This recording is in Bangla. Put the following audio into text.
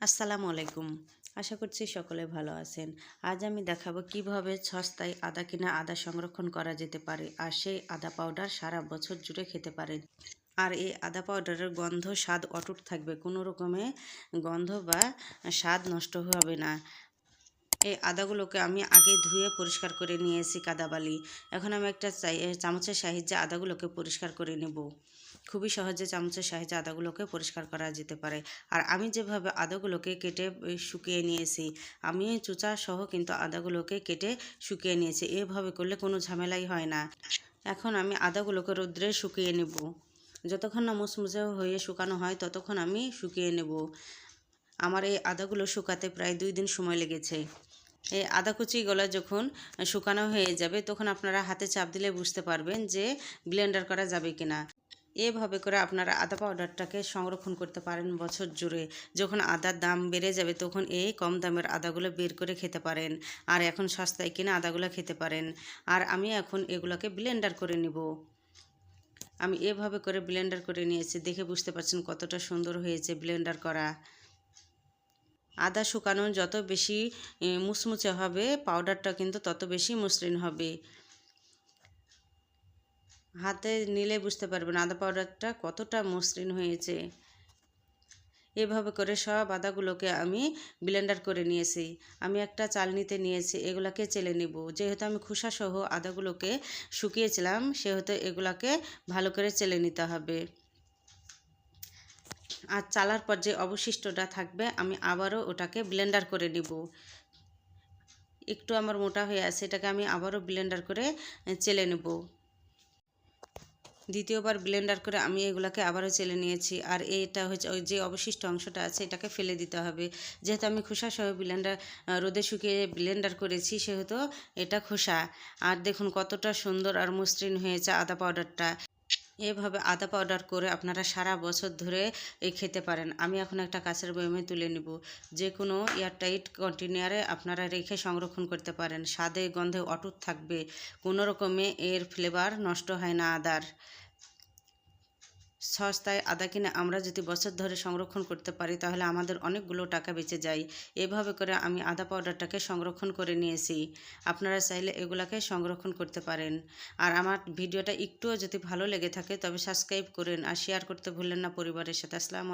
আসসালামু আলাইকুম। আশা করছি সকলে ভালো আছেন। আজ আমি দেখাবো কীভাবে সস্তায় আদা কিনা আদা সংরক্ষণ করা যেতে পারে আর সেই আদা পাউডার সারা বছর জুড়ে খেতে পারেন। আর এই আদা পাউডারের গন্ধ, স্বাদ অটুট থাকবে। কোনো রকমে গন্ধ বা স্বাদ নষ্ট হবে না। এই আদাগুলোকে আমি আগে ধুয়ে পরিষ্কার করে নিয়েছি কাদাবালি এখন আমি একটা চামচের সাহায্যে আদাগুলোকে পরিষ্কার করে নেব। খুবই সহজে চামচের সাহায্যে আদাগুলোকে পরিষ্কার করা যেতে পারে। আর আমি যেভাবে আদাগুলোকে কেটে শুকিয়ে নিয়েছি, আমি চুচা সহ কিন্তু আদাগুলোকে কেটে শুকিয়ে নিয়েছি। এভাবে করলে কোনো ঝামেলাই হয় না। এখন আমি আদাগুলোকে রোদ্রে শুকিয়ে নেব। যতক্ষণ না মুচমুচে হয়ে শুকানো হয়, ততক্ষণ আমি শুকিয়ে নেব। আমার এই আদাগুলো শুকাতে প্রায় দুই দিন সময় লেগেছে। এই আদা কুচিগুলো যখন শুকানো হয়ে যাবে, তখন আপনারা হাতে চাপ দিলে বুঝতে পারবেন যে ব্লেন্ডার করা যাবে কিনা। এভাবে করে আপনারা আদা পাউডারটাকে সংরক্ষণ করতে পারেন বছর জুড়ে। যখন আদার দাম বেড়ে যাবে, তখন এই কম দামের আদাগুলো বের করে খেতে পারেন। আর এখন সস্তায় কিনে আদাগুলো খেতে পারেন। আর আমি এখন এগুলোকে ব্লেন্ডার করে নিব। আমি এভাবে করে ব্লেন্ডার করে নিয়েছি, দেখে বুঝতে পারছেন কতটা সুন্দর হয়েছে ব্লেন্ডার করা। আদা শুকানো যত বেশি এ, মুচমুচে হবে পাউডারটা কিন্তু তত বেশি মসৃণ হবে। হাতে নিলে বুঝতে পারবেন আদা পাউডারটা কতটা মসৃণ হয়েছে। এভাবে করে সব আদাগুলোকে আমি ব্লেন্ডার করে নিয়েছি। আমি একটা চালনিতে নিয়েছি এগুলাকে চেলে নিব। যেহেতু আমি খোসা সহ আদাগুলোকে শুকিয়েছিলাম সেহেতু এগুলাকে ভালো করে চেলে নিতে হবে। আর চালার পর যে অবশিষ্টটা থাকবে, আমি আবারও ওটাকে ব্লেন্ডার করে নিব। একটু আমার মোটা হয়ে আছে, এটাকে আমি আবারও ব্লেন্ডার করে চেলে নেব। দ্বিতীয়বার ব্লেন্ডার করে আমি এগুলাকে আবারও চেলে নিয়েছি, আর এটা হচ্ছে ওই যে অবশিষ্ট অংশটা আছে, এটাকে ফেলে দিতে হবে। যেহেতু আমি খোসা সহ ব্লেন্ডার রোদে শুকিয়ে ব্লেন্ডার করেছি, সেহেতু এটা খোসা। আর দেখুন কতটা সুন্দর আর মসৃণ হয়েছে আদা পাউডারটা এভাবে আদা পাউডার করে আপনারা সারা বছর ধরে এই খেতে পারেন। আমি এখন একটা কাঁচের বয়মে তুলে নিব। যে কোনো এয়ারটাইট কন্টেনারে আপনারা রেখে সংরক্ষণ করতে পারেন। স্বাদে গন্ধে অটুট থাকবে। কোনো রকমে এর ফ্লেভার নষ্ট হয় না আদার। সস্তায় আদা কিনে আমরা যদি বছর ধরে সংরক্ষণ করতে পারি, তাহলে আমাদের অনেকগুলো টাকা বেঁচে যায়। এভাবে করে আমি আদা পাউডারটাকে সংরক্ষণ করে নিয়েছি। আপনারা চাইলে এগুলাকে সংরক্ষণ করতে পারেন। আর আমার ভিডিওটা একটুও যদি ভালো লেগে থাকে, তবে সাবস্ক্রাইব করেন আর শেয়ার করতে ভুললেন না পরিবারের সাথে। আলাইকুম।